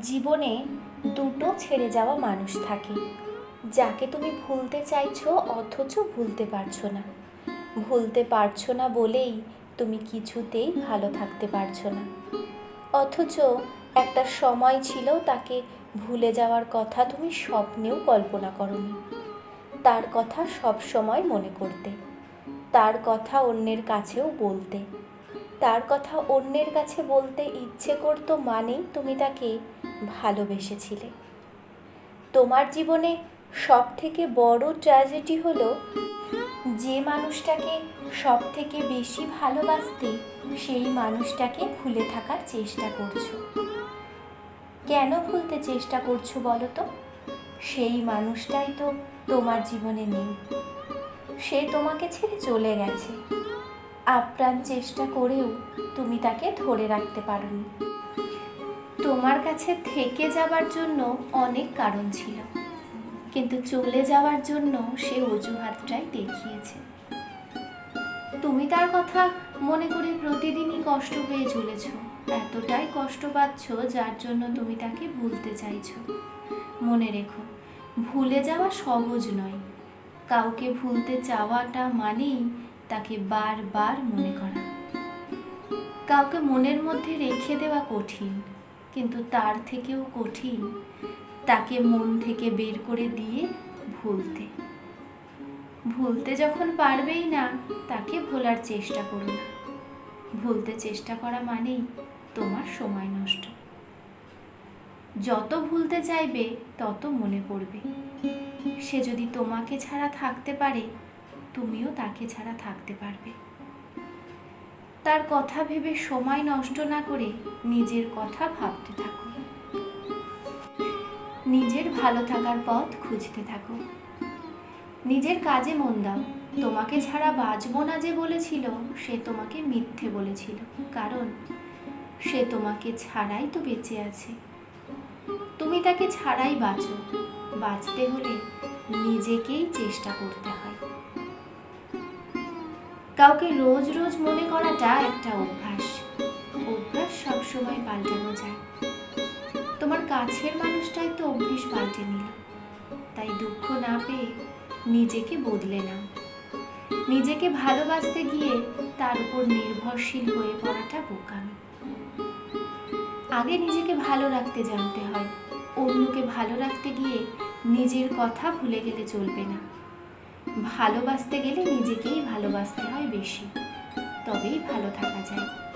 জীবনে দুটো ছেড়ে যাওয়া মানুষ থাকে। যাকে তুমি ভুলতে চাইছো, অথচ ভুলতে পারছ না। ভুলতে পারছ না বলেই তুমি কিছুতেই ভালো থাকতে পারছ না। অথচ একটা সময় ছিল তাকে ভুলে যাওয়ার কথা তুমি স্বপ্নেও কল্পনা করনি। তার কথা সব সময় মনে করতে, তার কথা অন্যের কাছেও বলতে। তার কথা অন্যের কাছে বলতে ইচ্ছে করতো মানেই তুমি তাকে ভালোবেসেছিলে। তোমার জীবনে সব থেকে বড় ট্র্যাজেডি হলো যে মানুষটাকে সব থেকে বেশি ভালোবাসতে সেই মানুষটাকে ভুলে থাকার চেষ্টা করছ। কেন ভুলতে চেষ্টা করছ বলো তো? সেই মানুষটাই তো তোমার জীবনে নেই। সে তোমাকে ছেড়ে চলে গেছে। আপ্রাণ চেষ্টা করেও তুমি তাকে ধরে রাখতে পারোনি। তোমার কাছে থেকে যাবার জন্য অনেক কারণ ছিল, কিন্তু চলে যাওয়ার জন্য সে অজুহাতটাই দেখিয়েছে। তুমি তার কথা মনে করে প্রতিদিনই কষ্ট পেয়ে চলেছ, এতটাই কষ্ট পাচ্ছ যার জন্য তুমি তাকে ভুলতে চাইছো। মনে রেখো, ভুলে যাওয়া সহজ নয়। কাউকে ভুলতে চাওয়াটা মানেই তাকে বারবার মনে করা। কাউকে মনের মধ্যে রেখে দেওয়া কঠিন, কিন্তু তার থেকেও কঠিন তাকে মন থেকে বের করে দিয়ে ভুলতে। ভুলতে যখন পারবেই না, তাকে ভোলার চেষ্টা করো না। ভুলতে চেষ্টা করা মানেই তোমার সময় নষ্ট। যত ভুলতে চাইবে, তত মনে পড়বে। সে যদি তোমাকে ছাড়া থাকতে পারে তুমিও তাকে ছাড়া থাকতে পারবে। তার কথা ভেবে সময় নষ্ট না করে নিজের কথা ভাবতে থাকো। নিজের ভালো থাকার পথ খুঁজতে থাকো। নিজের কাজে মন দাও। তোমাকে ছাড়া বাঁচবো না যে বলেছিল, সে তোমাকে মিথ্যে বলেছিল। কারণ সে তোমাকে ছাড়াই তো বেঁচে আছে। তুমি তাকে ছাড়াই বাঁচো। বাঁচতে হলে নিজেকেই চেষ্টা করতে হয়। কাউকে রোজ রোজ মনে করাটা একটা অভ্যাস। অভ্যাস সবসময় পাল্টানো যায়। তোমার কাছের মানুষটাই তো অভ্যেস পাল্টে নিল। তাই দুঃখ না পেয়ে নিজেকে বদলে নাও। নিজেকে ভালোবাসতে গিয়ে তার উপর নির্ভরশীল হয়ে পড়াটা বোকামি। আগে নিজেকে ভালো রাখতে জানতে হয়। অন্যকে ভালো রাখতে গিয়ে নিজের কথা ভুলে গেলে চলবে না। ভালোবাসতে গেলে নিজেকেই ভালোবাসতে হয় বেশি। তবেই ভালো থাকা যায়।